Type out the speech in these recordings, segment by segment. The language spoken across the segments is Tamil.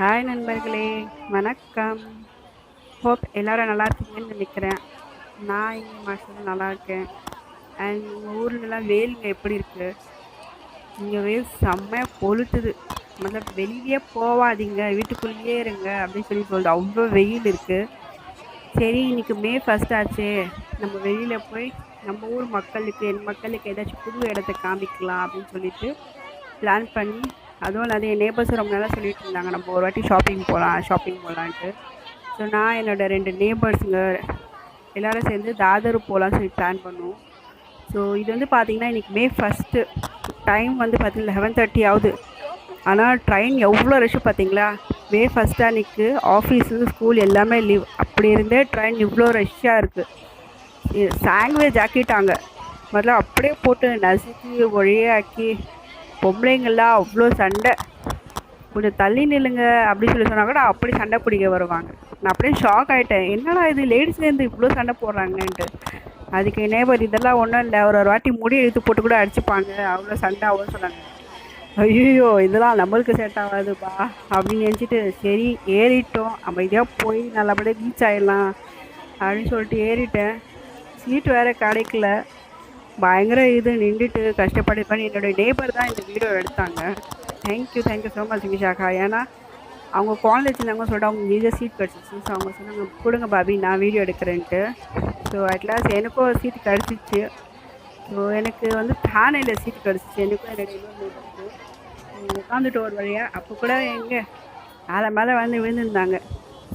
ஹாய் நண்பர்களே. வணக்கம். ஹோப் எல்லாரும் நல்லா இருக்கீங்கன்னு நினைக்கிறேன். நான் இங்கே மாதம் நல்லா இருக்கேன். அண்ட் உங்கள் ஊர்லலாம் வெயிலுங்க எப்படி இருக்குது இங்கே வெயில் செம்மையாக கொளுத்துது மதம் வெளியே போகாதீங்க வீட்டுக்குள்ளேயே இருங்க அப்படின்னு சொல்லி சொல்லுது. அவ்வளோ வெயில் இருக்குது சரி இன்றைக்கி மே ஃபஸ்ட் ஆச்சே. நம்ம வெளியில் போய் நம்ம ஊர் மக்களுக்கு என் மக்களுக்கு ஏதாச்சும் புது இடத்த காமிக்கலாம் அப்படின்னு சொல்லிட்டு பிளான் பண்ணி அதுவும் இல்லாத என் நேபர்ஸ் ரொம்ப நாளாக சொல்லிட்டு இருந்தாங்க. நம்ம ஒரு வாட்டி ஷாப்பிங் போகலாம் ஷாப்பிங் போகலான்ட்டு ஸோ நான் என்னோடய ரெண்டு நேபர்ஸுங்க எல்லோரும் சேர்ந்து தாதர் போகலான்னு சொல்லி பிளான் பண்ணோம். ஸோ இது வந்து பார்த்திங்கன்னா இன்றைக்கி மே ஃபஸ்ட்டு டைம் வந்து பார்த்திங்கன்னா லெவன் தேர்ட்டி ஆகுது. ஆனால் ட்ரெயின் எவ்வளோ ரஷ்ஷு பார்த்தீங்களா மே ஃபஸ்ட்டு அன்னைக்கு ஆஃபீஸு ஸ்கூல் எல்லாமே லீவ் அப்படி இருந்தே ட்ரெயின் இவ்வளோ ரஷ்ஷாக இருக்குது சாங்வேஜ் ஆக்கிட்டாங்க முதல்ல அப்படியே போட்டு நசுக்கி ஒழியாக்கி பொம்பளைங்கள்லாம் அவ்வளோ சண்டை. கொஞ்சம் தள்ளி நில்லுங்க அப்படின்னு சொல்லி சொன்னால் கூட அப்படி சண்டை பிடிக்க வருவாங்க. நான் அப்படியே ஷாக் ஆகிட்டேன் என்னடா இது? லேடிஸ்லேருந்து இவ்வளோ சண்டை போடுறாங்கன்ட்டு அதுக்கு நேபர் இதெல்லாம் ஒன்றும் இல்லை. ஒரு ஒரு வாட்டி முடி இழுத்து போட்டு கூட அடிச்சுப்பாங்க. அவ்வளோ சண்டை அவ்வளோ சொன்னாங்க. ஐயோ இதெல்லாம் நம்மளுக்கு செட் ஆகாதுப்பா அப்படின்னு நினச்சிட்டு சரி ஏறிட்டோம். அமைதியாக போய் நல்லபடியாக ரீச் ஆயிடலாம் அப்படின்னு சொல்லிட்டு ஏறிட்டேன். சீட் வேறு கிடைக்கல. பயங்கர இது நின்றுட்டு கஷ்டப்பட்டு பண்ணி என்னுடைய நேபர் தான் இந்த வீடியோ எடுத்தாங்க. Thank you thank you so much Vishakha ஏன்னா அவங்க குழந்தை வச்சுருந்தாங்க சொல்லிட்டு அவங்க ஈஸியாக சீட் கிடச்சிச்சு ஸோ அவங்க சொன்னாங்க கொடுங்க பாபி நான் வீடியோ எடுக்கிறேன்ட்டு. ஸோ அட்லாஸ்ட் எனக்கும் சீட் கிடச்சிச்சு. ஸோ எனக்கு வந்து பேனையில் சீட் கிடச்சிச்சு. எனக்கும் என்னுடைய உட்காந்துட்டு ஒரு வழியாக அப்போ கூட எங்கே? மேலே மேலே வந்து விழுந்துருந்தாங்க.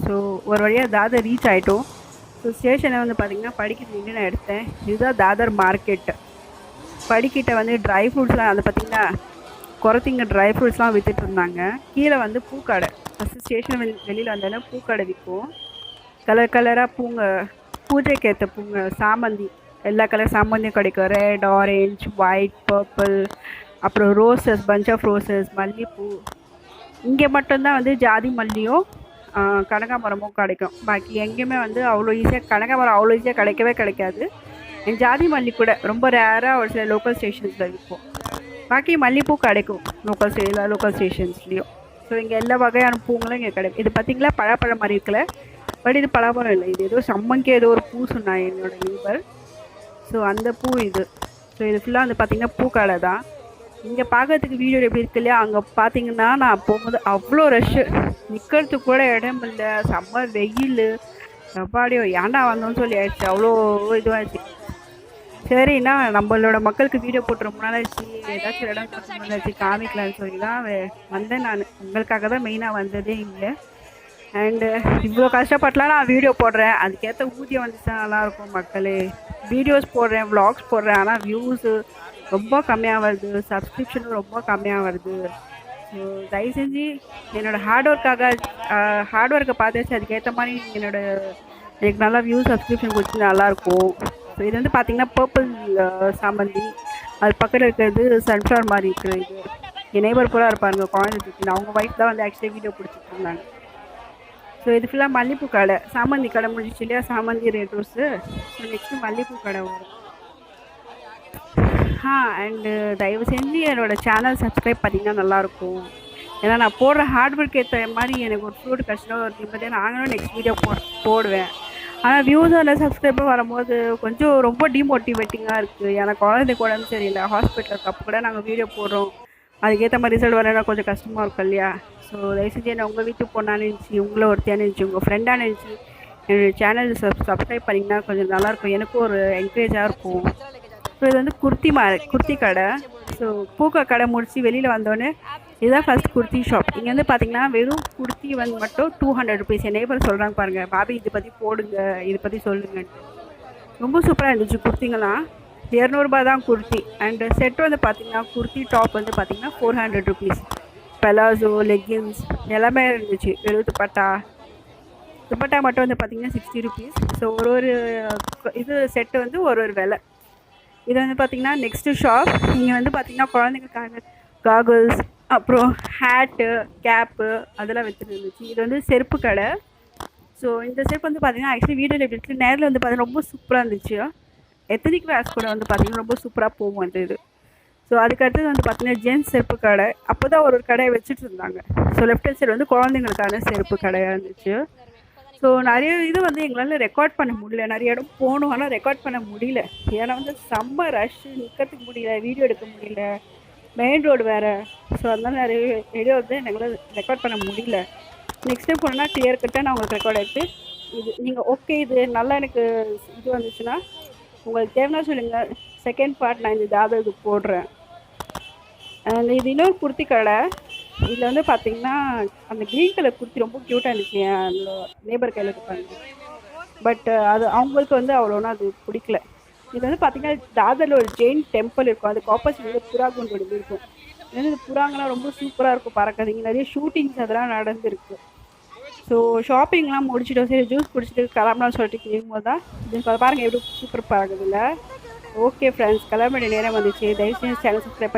ஸோ ஒரு வழியாக தாதர் ரீச் ஆகிட்டோம் ஸோ ஸ்டேஷனை வந்து பார்த்திங்கன்னா படிக்கிட்டு நின்று நான் எடுத்தேன். இதுதான் தாதர் மார்க்கெட்டு படிக்கிட்ட வந்து ட்ரை ஃப்ரூட்ஸ்லாம் அது பார்த்திங்கன்னா குறத்திங்க ட்ரை ஃப்ரூட்ஸ்லாம் வித்துட்டு இருந்தாங்க. கீழே வந்து பூக்கடை. ஃபஸ்ட்டு ஸ்டேஷன் வெளி வெளியில் வந்தோடனே பூக்கடை விற்கும் கலர் கலராக பூங்க பூஜைக்கு ஏற்ற பூங்க சாமந்தி. எல்லா கலர் சாமந்தியும் கிடைக்கும் ரெட் ஆரேஞ்ச் ஒயிட் பர்பிள் அப்புறம் ரோசஸ் பஞ்ச் ஆஃப் ரோசஸ் மல்லிகைப்பூ இங்கே மட்டும்தான் வந்து ஜாதி மல்லியும் கனகாமரமும் கிடைக்கும். பாக்கி எங்கேயுமே வந்து அவ்வளோ ஈஸியாக கனகாமரம் அவ்வளோ ஈஸியாக கிடைக்கவே கிடைக்காது. என் ஜாதி மல்லி கூட ரொம்ப ரேராக ஒரு சில லோக்கல் ஸ்டேஷன்ஸில் விற்போம். பாக்கி மல்லிகைப்பூ கிடைக்கும் லோக்கல் ஸ்டே லோக்கல் ஸ்டேஷன்ஸ்லேயும் ஸோ இங்கே எல்லா வகையான பூங்களும் இங்கே கிடைக்கும். இது பார்த்தீங்களா பழப்பழம் மாதிரி இருக்கல பட் இது பழப்பழம் இல்லை. இது ஏதோ சம்மங்கி ஏதோ ஒரு பூ சொன்னாங்க என்னோட நெய்பர் ஸோ அந்த பூ இது. ஸோ இது ஃபுல்லாக வந்து பார்த்திங்கன்னா பூக்கடை தான். இங்கே பார்க்கறதுக்கு வீடியோ எப்படி இருக்கு இல்லையா? அங்கே பார்த்தீங்கன்னா நான் போகும்போது அவ்வளோ ரஷ்ஷு நிற்கிறதுக்கு கூட இடம் இல்லை. செம்ம வெயில். எப்பாடியோ ஏன்டா வந்தோம்னு சொல்லி ஆயிடுச்சு. அவ்வளோ இதுவாகிடுச்சு சரிண்ணா நம்மளோட மக்களுக்கு வீடியோ போட்டு ரொம்ப ஆச்சு ஏதாச்சும் இடம் பார்த்து காமிக்கலாம்னு சொல்லி தான் வந்தேன் நான். உங்களுக்காக தான் மெயினாக வந்ததே இங்கே. அண்டு இவ்வளோ கஷ்டப்பட்டுலாம் நான் வீடியோ போடுறேன். அதுக்கேற்ற ஊதியம் வந்துச்சுன்னா நல்லாயிருக்கும் மக்களே. வீடியோஸ் போடுறேன் வ்ளாக்ஸ் போடுறேன். ஆனால் வியூஸு ரொம்ப கம்மியாக வருது. சப்ஸ்கிரிப்ஷனும் ரொம்ப கம்மியாக வருது. ஸோ தயவு செஞ்சு என்னோட ஹார்ட் ஒர்க்காக ஹார்ட் ஒர்க்கை பார்த்தாச்சு அதுக்கேற்ற மாதிரி என்னோடய எனக்கு நல்லா வியூ சப்ஸ்கிரிப்ஷன் கொடுத்து நல்லாயிருக்கும். ஸோ இது வந்து பார்த்திங்கன்னா பர்பிள் சாமந்தி அது பக்கத்தில் இருக்கிறது சன்ஃப்ளவர் மாதிரி இருக்கிற இது. என் நeighbor கூட இருப்பாருங்க குழந்தை தூக்கின்னு அவங்க ஒய்ஃப் தான் வந்து ஆக்சுவலி வீடியோ பிடிச்சிட்டு இருந்தாங்க. ஸோ இது ஃபுல்லாக மல்லிகைப்பூ கடை. சாமந்தி கடை முடிஞ்சிச்சு இல்லையா? சாமந்தி ரேட் ரோஸு ஸோ நெக்ஸ்ட்டு மல்லிகைப்பூ கடை வரும். அண்டு தயவு செஞ்சு என்னோட சேனல் சப்ஸ்கிரைப் பண்ணிங்கன்னா நல்லாயிருக்கும். ஏன்னா நான் போடுற ஹார்ட் ஒர்க் ஏற்ற மாதிரி எனக்கு ஒரு ஃப்ரூட் கஷ்டம் ஒரு நிம்மதியாக நாங்களும் நெக்ஸ்ட் வீடியோ போ போடுவேன். ஆனால் வியூஸும் இல்லை சப்ஸ்கிரைபர் வரும்போது கொஞ்சம் ரொம்ப டிமோட்டிவேட்டிங்காக இருக்குது எனக்கு குழந்தைக்கு உடம்பு சரியில்லை ஹாஸ்பிட்டலுக்கு அப்போ கூட நாங்கள் வீடியோ போடுறோம். அதுக்கேற்ற மாதிரி ரிசல்ட் வரனா கொஞ்சம் கஷ்டமாக இருக்கும் இல்லையா? ஸோ தயவு செஞ்சு என்ன உங்கள் வீட்டுக்கு பொண்ணாக நினச்சி உங்களை ஒருத்தியாக நினச்சி உங்கள் ஃப்ரெண்டாக நினச்சி என்னுடைய சேனல் சப் சப்ஸ்கிரைப் பண்ணிங்கன்னா கொஞ்சம் நல்லாயிருக்கும் எனக்கும் ஒரு என்கரேஜாக இருக்கும். ஸோ இது வந்து குர்த்தி மா குர்த்தி கடை. ஸோ பூக்கா கடை முடித்து வெளியில் வந்தோடனே இதுதான் ஃபர்ஸ்ட் குர்த்தி ஷாப் இங்கே வந்து பார்த்தீங்கன்னா வெறும் குர்த்தி வந்து மட்டும் டூ ஹண்ட்ரட் ருபீஸ் என் சொல்கிறாங்க பாருங்கள் பாபி இதை பற்றி போடுங்க இதை பற்றி சொல்லுங்கன்ட்டு. ரொம்ப சூப்பராக இருந்துச்சு குர்த்திங்கெல்லாம். இரநூறுபா தான் குர்த்தி. அண்டு செட் வந்து பார்த்தீங்கன்னா குர்த்தி டாப் வந்து பார்த்தீங்கன்னா four hundred rupees palazzo leggings எல்லாமே இருந்துச்சு. எழுபது துப்பட்டா துப்பட்டா மட்டும் வந்து பார்த்தீங்கன்னா சிக்ஸ்டி ருபீஸ் ஸோ ஒரு ஒரு இது செட்டு வந்து ஒரு ஒரு விலை. இது வந்து பார்த்தீங்கன்னா நெக்ஸ்ட்டு ஷாப் இங்கே வந்து பார்த்திங்கன்னா குழந்தைங்களுக்காக காகுல்ஸ் அப்புறம் ஹேட்டு கேப்பு அதெல்லாம் வச்சுட்டு இருந்துச்சு இது வந்து செருப்பு கடை. ஸோ இந்த செருப்பு வந்து பார்த்தீங்கன்னா ஆக்சுவலி வீடியோவில் எப்படி நேரில் வந்து பார்த்தீங்கன்னா ரொம்ப சூப்பராக இருந்துச்சு. எத்தனிக் வேர்ஸ் கூட வந்து பார்த்திங்கன்னா ரொம்ப சூப்பராக போகும் அந்த இது. ஸோ அதுக்கடுத்தது வந்து பார்த்தீங்கன்னா ஜென்ஸ் செருப்பு கடை. அப்போ தான் ஒரு ஒரு கடையை வச்சுட்டு இருந்தாங்க. ஸோ லெஃப்ட் ஹேண்ட் சைடு வந்து குழந்தைங்களுக்கான செருப்பு கடையாக இருந்துச்சு. ஸோ நிறைய இது வந்து எங்களால் ரெக்கார்ட் பண்ண முடியல. நிறைய இடம் போகணும் ஆனால் ரெக்கார்ட் பண்ண முடியல. ஏன்னா வந்து செம்ம ரஷ் நிற்கிறதுக்கு முடியல வீடியோ எடுக்க முடியல. மெயின் ரோடு வேறு. ஸோ அதெல்லாம் நிறைய வீடியோ வந்து எங்களால் ரெக்கார்ட் பண்ண முடியல. நெக்ஸ்ட் டைம் போனோன்னா கிளியர் கட்டாக நான் உங்களுக்கு ரெக்கார்ட் எடுத்து இது நீங்கள் ஓகே இது நல்லா எனக்கு இது வந்துச்சுன்னா உங்களுக்கு தேவைன்னா சொல்லுங்கள் செகண்ட் பார்ட் நான் இந்த தாதா இது போடுறேன். அண்ட் இது இன்னொரு குர்த்தி கடை. இதில் வந்து பார்த்தீங்கன்னா அந்த க்ரீன் கலர் குர்த்தி ரொம்ப க்யூட்டாக இருந்துச்சு என் நேபர் கையில் இருப்பாங்க பட் அது அவங்களுக்கு வந்து அவ்வளோனா அது பிடிக்கல. இது வந்து பார்த்தீங்கன்னா தாதரில் ஒரு ஜெயின் டெம்பிள் இருக்கும். அதுக்கு ஆப்போசிட் வந்து புறா குண்டு இருக்கும். இது வந்து புறாங்கெலாம் புறாங்கெல்லாம் ரொம்ப சூப்பராக இருக்கும் பறக்கிறதுங்க நிறைய ஷூட்டிங்ஸ் அதெல்லாம் நடந்துருக்கு. ஸோ ஷாப்பிங்லாம் முடிச்சிட்டோம். சரி ஜூஸ் குடிச்சிட்டு கிளம்பலாம்னு சொல்லிட்டு கேட்கும்போது தான் இது பாருங்கள் எப்படி சூப்பர் பறக்குதுல்ல. ஓகே ஃப்ரெண்ட்ஸ் கிளம்ப நேரம் வந்துச்சு. தயவுசெய்து சேனல் சப்ஸ்கிரைப்